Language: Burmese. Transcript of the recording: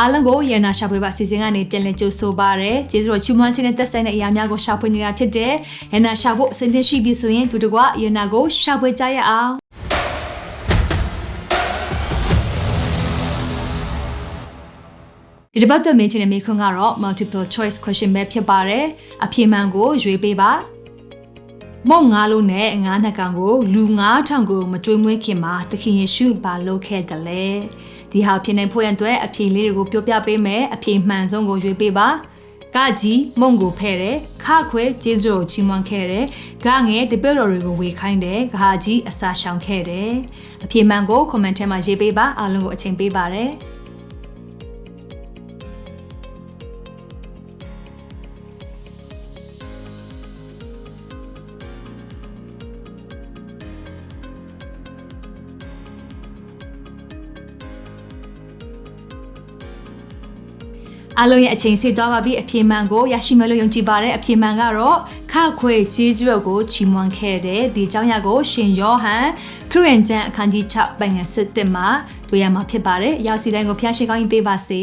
အားလုံးကိုရန်နာရှာဖွေပါစီစဉ်ကနေပြန်လည်ကြိုဆိုပါရယ်ကျေးဇူးတော်ချီးမွမ်းခြင်းနဲ့သက်ဆိုင်တဲ့အရာများကိုရှာဖွေနေတာဖြစ်တဲ့ရန်နာရှာဖို့အစဉ်သင့်ရှိပြီဆိုရင်သူတကွရန်နာကိုရှာဖွေကြရအောင်ဒီတစ်ပတ်သက်မင်းချင်းရဲ့မိခွန်းကတော့ multiple choice question ပဲဖြစ်ပါတယ်အဖြေမှန်ကိုရွေးပေးပါ မုံငါးလုံးနဲ့ငါးနှစ်ကောင်ကိုလူ9000ကိုမကြွေးမွေးခင်မှာသခင်ယေရှုဘာလုပ်ခဲ့တယ်လဲဒီဟာဖြစ်နေဖို့ရန်အတွက်အဖြေလေးတွေကိုပြောပြပေးမယ်အဖြေမှန်ဆုံးကိုရွေးပေးပါကကြီးမုံကိုဖဲ့တယ်ခခွဲကျေးဇူးကိုချီးမွမ်းခဲ့တယ်ဂငယ်တပည့်တော်တွေကိုဝေခိုင်းတယ်ဂဟာကြီးအစာရှောင်ခဲ့တယ်အဖြေမှန်ကို comment ထဲမှာရေးပေးပါအားလုံးကိုအချိန်ပေးပါတယ် အားလုံးရဲ့အချိန်ဆေးသွားပါပြီအပြေမှန်ကိုရရှိမယ်လို့ယုံကြည်ပါတယ်အပြေမှန်ကတော့ခခွေဂျေဇုကိုချီးမွမ်းခဲ့တဲ့ဒီအကြောင်းအရာကိုရှင်ယောဟန်ခရစ်ယာန်ကျမ်းအခန်းကြီး6ပိုင်ငယ်7မှာတွေ့ရမှာဖြစ်ပါတယ်ရောက်စီတိုင်းကိုဖျားရှိကောင်းရင်ပေးပါစေ